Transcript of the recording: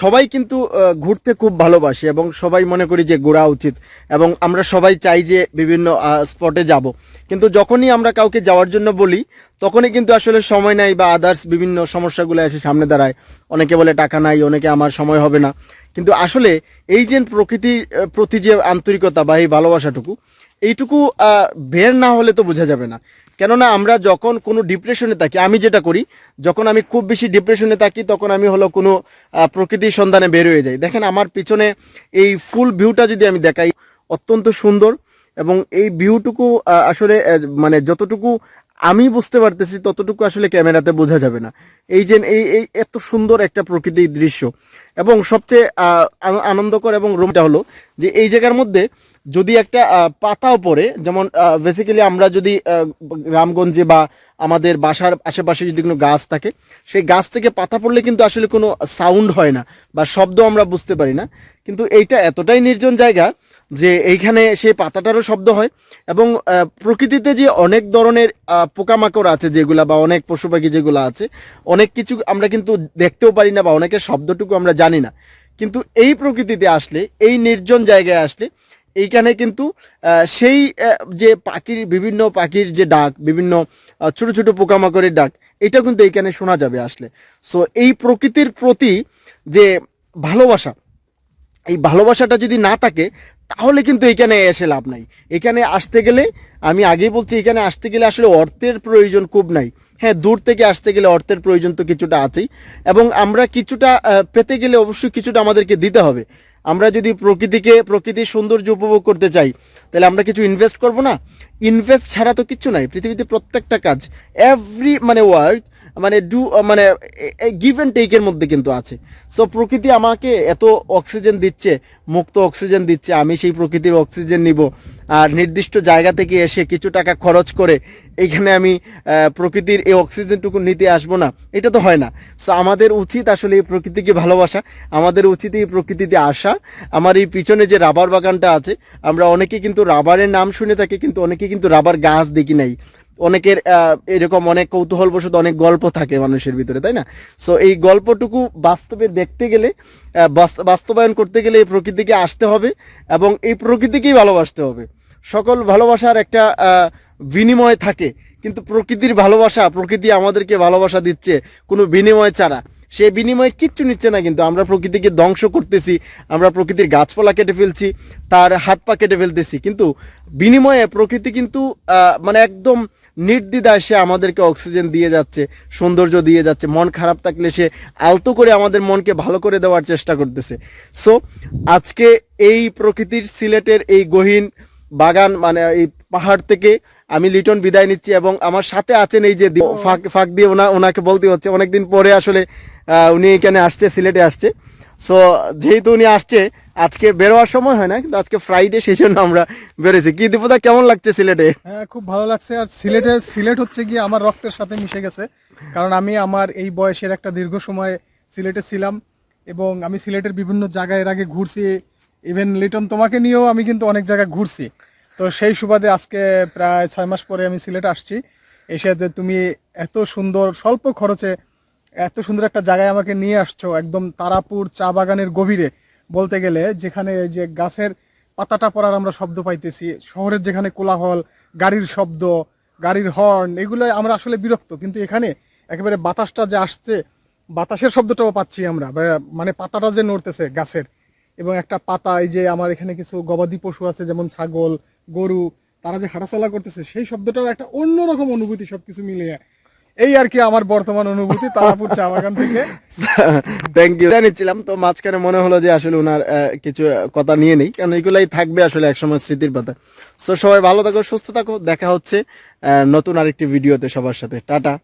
সবাই কিন্তু ঘুরতে খুব ভালোবাসে এবং সবাই মনে করি যে ঘোরা উচিত এবং আমরা সবাই চাই যে বিভিন্ন স্পটে যাব। কিন্তু যখনই আমরা কাউকে যাওয়ার জন্য বলি, তখনই কিন্তু আসলে সময় নাই বা আদার্স বিভিন্ন সমস্যাগুলো এসে সামনে দাঁড়ায়। অনেকে বলে, টাকা নাই, অনেকে আমার সময় হবে না। কিন্তু আসলে এই যে প্রকৃতির প্রতি যে আন্তরিকতা বা এই ভালোবাসাটুকু, এইটুকু বের না হলে তো বোঝা যাবে না। কেননা আমরা যখন কোনো ডিপ্রেশনে থাকি, আমি যেটা করি, যখন আমি খুব বেশি ডিপ্রেশনে থাকি, তখন আমি হলো কোনো প্রকৃতির সন্ধানে বের হয়ে যাই। দেখেন আমার পিছনে এই ফুল ভিউটা যদি আমি দেখাই, অত্যন্ত সুন্দর এবং এই ভিউটুকু আসলে মানে যতটুকু আমি বুঝতে পারতেছি, ততটুকু আসলে ক্যামেরাতে বোঝা যাবে না। এই যে, এই এই এত সুন্দর একটা প্রকৃতির দৃশ্য এবং সবচেয়ে আনন্দকর এবং রোমটা হলো যে, এই জায়গার মধ্যে যদি একটা পাতাও পড়ে, যেমন বেসিক্যালি আমরা যদি গ্রামগঞ্জে বা আমাদের বাসার আশেপাশে যদি কোনো গাছ থাকে, সেই গাছ থেকে পাতা পড়লে কিন্তু আসলে কোনো সাউন্ড হয় না বা শব্দ আমরা বুঝতে পারি না। কিন্তু এইটা এতটাই নির্জন জায়গা যে এইখানে সেই পাতাটারও শব্দ হয় এবং প্রকৃতিতে যে অনেক ধরনের পোকামাকড় আছে যেগুলা বা অনেক পশু পাখি যেগুলো আছে, অনেক কিছু আমরা কিন্তু দেখতেও পারি না বা অনেকের শব্দটুকু আমরা জানি না। কিন্তু এই প্রকৃতিতে আসলে, এই নির্জন জায়গায় আসলে এইখানে কিন্তু সেই যে পাখির, বিভিন্ন পাখির যে ডাক, বিভিন্ন ছোট ছোট পোকামাকড়ের ডাক, এটা কিন্তু এইখানে শোনা যাবে আসলে। সো এই প্রকৃতির প্রতি যে ভালোবাসা, এই ভালোবাসাটা যদি না থাকে, তাহলে কিন্তু এখানে এসে লাভ নাই। এখানে আসতে গেলে, আমি আগেই বলছি, এখানে আসতে গেলে আসলে অর্থের প্রয়োজন খুব নাই। হ্যাঁ দূর থেকে আসতে গেলে অর্থের প্রয়োজন তো কিছুটা আছেই। এবং আমরা কিছুটা পেতে গেলে অবশ্যই কিছুটা আমাদেরকে দিতে হবে। আমরা যদি প্রকৃতিকে, প্রকৃতির সৌন্দর্য উপভোগ করতে চাই, তাহলে আমরা কিছু ইনভেস্ট করব না? ইনভেস্ট ছাড়া তো কিচ্ছু নাই। পৃথিবীতে প্রত্যেকটা কাজ এভরি মানে ওয়ার্ক মানে ডু মানে গিভ অ্যান্ড টেকের মধ্যে কিন্তু আছে। সো প্রকৃতি আমাকে এত অক্সিজেন দিচ্ছে, মুক্ত অক্সিজেন দিচ্ছে, আমি সেই প্রকৃতির অক্সিজেন নিব। আর নির্দিষ্ট জায়গা থেকে এসে কিছু টাকা খরচ করে এখানে আমি প্রকৃতির এই অক্সিজেনটুকু নিতে আসব না। এটা তো হয় না। সো আমাদের উচিত আসলে এই প্রকৃতিকে ভালোবাসা। আমাদের উচিত এই প্রকৃতিতে আসা। আমার এই পিছনে যে রাবার বাগানটা আছে, আমরা অনেকে কিন্তু রাবারের নাম শুনে থাকি, কিন্তু অনেকে কিন্তু রাবার গাছ দেখি নাই। অনেকের এরকম অনেক কৌতূহলবশত অনেক গল্প থাকে মানুষের ভিতরে, তাই না? সো এই গল্পটুকু বাস্তবে দেখতে গেলে বাস্তবায়ন করতে গেলে এই প্রকৃতিকে আসতে হবে এবং এই প্রকৃতিকেই ভালোবাসতে হবে। সকল ভালোবাসার একটা বিনিময় থাকে, কিন্তু প্রকৃতির ভালোবাসা, প্রকৃতি আমাদেরকে ভালোবাসা দিচ্ছে কোনো বিনিময় ছাড়া। সে বিনিময়ে কিচ্ছু নিচ্ছে না কিন্তু, আমরা প্রকৃতিকে ধ্বংস করতেছি, আমরা প্রকৃতির গাছপালা কেটে ফেলছি, তার হাত পা কেটে ফেলতেছি। কিন্তু বিনিময়ে প্রকৃতি কিন্তু মানে একদম নির্দ্বিধায় সে আমাদেরকে অক্সিজেন দিয়ে যাচ্ছে সৌন্দর্য দিয়ে যাচ্ছে মন খারাপ থাকলে সে আলতো করে আমাদের মনকে ভালো করে দেওয়ার চেষ্টা করতেছে। সো আজকে এই প্রকৃতির সিলেটের এই গহীন বাগান মানে এই পাহাড় থেকে আমি লিটন বিদায় নিচ্ছি এবং আমার সাথে আছেন এই যে ফাঁক ফাঁক দিয়ে ওনা ওনাকে বলতে হচ্ছে অনেকদিন পরে আসলে উনি এখানে আসছে সিলেটে আসছে। সো যেহেতু উনি আসছে, আজকে বেরোয়ার সময় হয় না, কিন্তু আজকে ফ্রাইডে সেই জন্য আমরা বেরোছি কি দীপদা, কেমন লাগছে সিলেটে? হ্যাঁ খুব ভালো লাগছে। আর সিলেটে সিলেট হচ্ছে গিয়ে আমার রক্তের সাথে মিশে গেছে। কারণ আমি আমার এই বয়সের একটা দীর্ঘ সময় সিলেটে ছিলাম এবং আমি সিলেটের বিভিন্ন জায়গায় এর আগে ঘুরছি। ইভেন লিটন তোমাকে নিয়েও আমি কিন্তু অনেক জায়গায় ঘুরছি। তো সেই সুবাদে আজকে প্রায় ছয় মাস পরে আমি সিলেট আসছি। এসে তুমি এত সুন্দর, স্বল্প খরচে এত সুন্দর একটা জায়গায় আমাকে নিয়ে আসছো, একদম তারাপুর চা বাগানের গভীরে। বলতে গেলে যেখানে যে গাছের পাতাটা পড়ার আমরা শব্দ পাইতেছি, শহরের যেখানে কোলাহল, গাড়ির শব্দ, গাড়ির হর্ন এগুলো আমরা আসলে বিরক্ত। কিন্তু এখানে একেবারে বাতাসটা যে আসছে, বাতাসের শব্দটাও পাচ্ছি আমরা মানে পাতাটা যে নড়তেছে গাছের। এবং একটা পাতা, এই যে আমার এখানে কিছু গবাদি পশু আছে, যেমন ছাগল, গরু, তারা যে হাঁটাচলা করতেছে, সেই শব্দটার একটা অন্যরকম অনুভূতি সব সবকিছু মিলিয়ে এই আর কি আমার বর্তমান অনুভূতি, তারাপুর চা বাগান থেকে। থ্যাংক ইউ জানিয়েছিলাম তো মাঝখানে মনে হলো যে আসলে ওনার কিছু কথা নিয়ে নেই, কারণ এগুলাই থাকবে আসলে একসময় স্মৃতির পাতা। তো সবাই ভালো থাকো, সুস্থ থাকো, দেখা হচ্ছে নতুন আরেকটি ভিডিওতে সবার সাথে। টাটা।